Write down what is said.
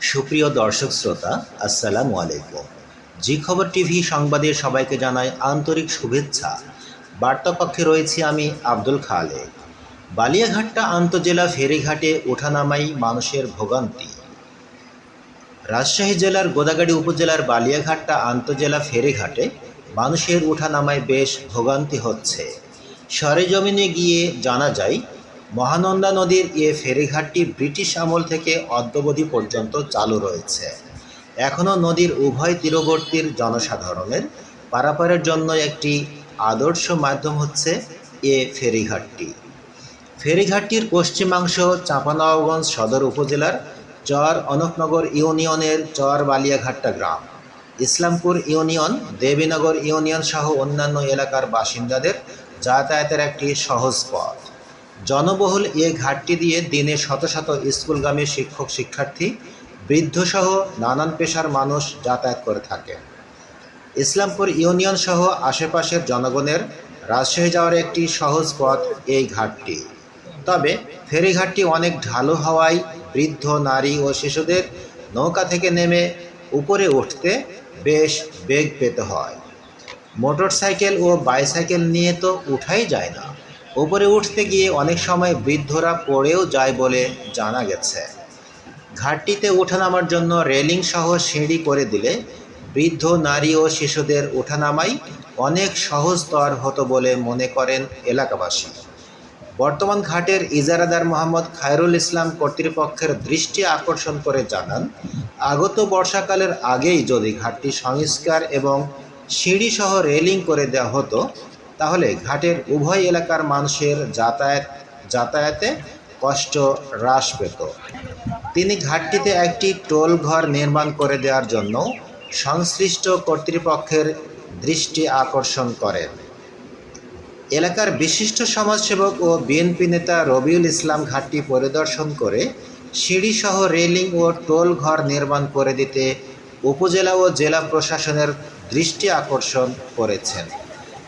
সুপ্রিয় দর্শক শ্রোতা, আসসালামু আলাইকুম। জি খবর টিভি সংবাদে সবাইকে জানাই আন্তরিক শুভেচ্ছা। বার্তাপক্ষে রয়েছি আমি আব্দুল খালেক। বালিয়াঘাটটা আন্তজেলা ফেরিঘাটে ওঠানামাই মানুষের ভোগান্তি। রাজশাহী জেলার গোদাগাড়ি উপজেলার বালিয়াঘাটটা আন্তজেলা ফেরিঘাটে মানুষের ওঠানামায় বেশ ভোগান্তি হচ্ছে। সরেজমিনে গিয়ে জানা যায় মহানন্দা নদীর এ ফেরিঘাটটি ব্রিটিশ আমল থেকে অদ্যবধি পর্যন্ত চালু রয়েছে। এখনও নদীর উভয় তীরবর্তীর জনসাধারণের পারাপারের জন্য একটি আদর্শ মাধ্যম হচ্ছে এ ফেরিঘাটটি। ফেরিঘাটটির পশ্চিমাংশ চাঁপানবাবগঞ্জ সদর উপজেলার চর অনকনগর ইউনিয়নের চর বালিয়াঘাট্টা গ্রাম। ইসলামপুর ইউনিয়ন, দেবীনগর ইউনিয়ন সহ অন্যান্য এলাকার বাসিন্দাদের যাতায়াতের একটি সহজ পথ। জনবহুল এ ঘাটটি দিয়ে দিনে শত শত স্কুলগামী শিক্ষক, শিক্ষার্থী, বৃদ্ধসহ নানান পেশার মানুষ যাতায়াত করে থাকে ইসলামপুর ইউনিয়ন সহ আশেপাশের জনগণের রাজশাহী যাওয়ার একটি সহজ পথ এই ঘাটটি তবে ফেরিঘাটটি অনেক ঢালু হওয়ায় বৃদ্ধ, নারী ও শিশুদের নৌকা থেকে নেমে উপরে উঠতে বেশ বেগ পেতে হয়। মোটরসাইকেল ও বাইসাইকেল নিয়ে তো উঠাই যায় না। উপরে উঠতে গিয়ে অনেক সময় বৃদ্ধরা পড়েও যায় বলে জানা গেছে। ঘাটটিতে ওঠানামার জন্য রেলিং সহ সিঁড়ি করে দিলে বৃদ্ধ, নারী ও শিশুদের ওঠানামাই অনেক সহজতর হতো বলে মনে করেন এলাকাবাসী। বর্তমান ঘাটের ইজারাদার মোহাম্মদ খায়রুল ইসলাম কর্তৃপক্ষের দৃষ্টি আকর্ষণ করে জানান, আগত বর্ষাকালের আগেই যদি ঘাটটি সংস্কার এবং সিঁড়িসহ রেলিং করে দেওয়া হতো তাহলে ঘাটের উভয় এলাকার মানুষের যাতায়াত, যাতায়াতে কষ্ট হ্রাস পেত। তিনি ঘাটটিতে একটি টোল ঘর নির্মাণ করে দেওয়ার জন্য সংশ্লিষ্ট কর্তৃপক্ষের দৃষ্টি আকর্ষণ করেন। এলাকার বিশিষ্ট সমাজসেবক ও বিএনপি নেতা রবিউল ইসলাম ঘাটটি পরিদর্শন করে সিঁড়িসহ রেলিং ও টোল ঘর নির্মাণ করে দিতে উপজেলা ও জেলা প্রশাসনের দৃষ্টি আকর্ষণ করেছেন।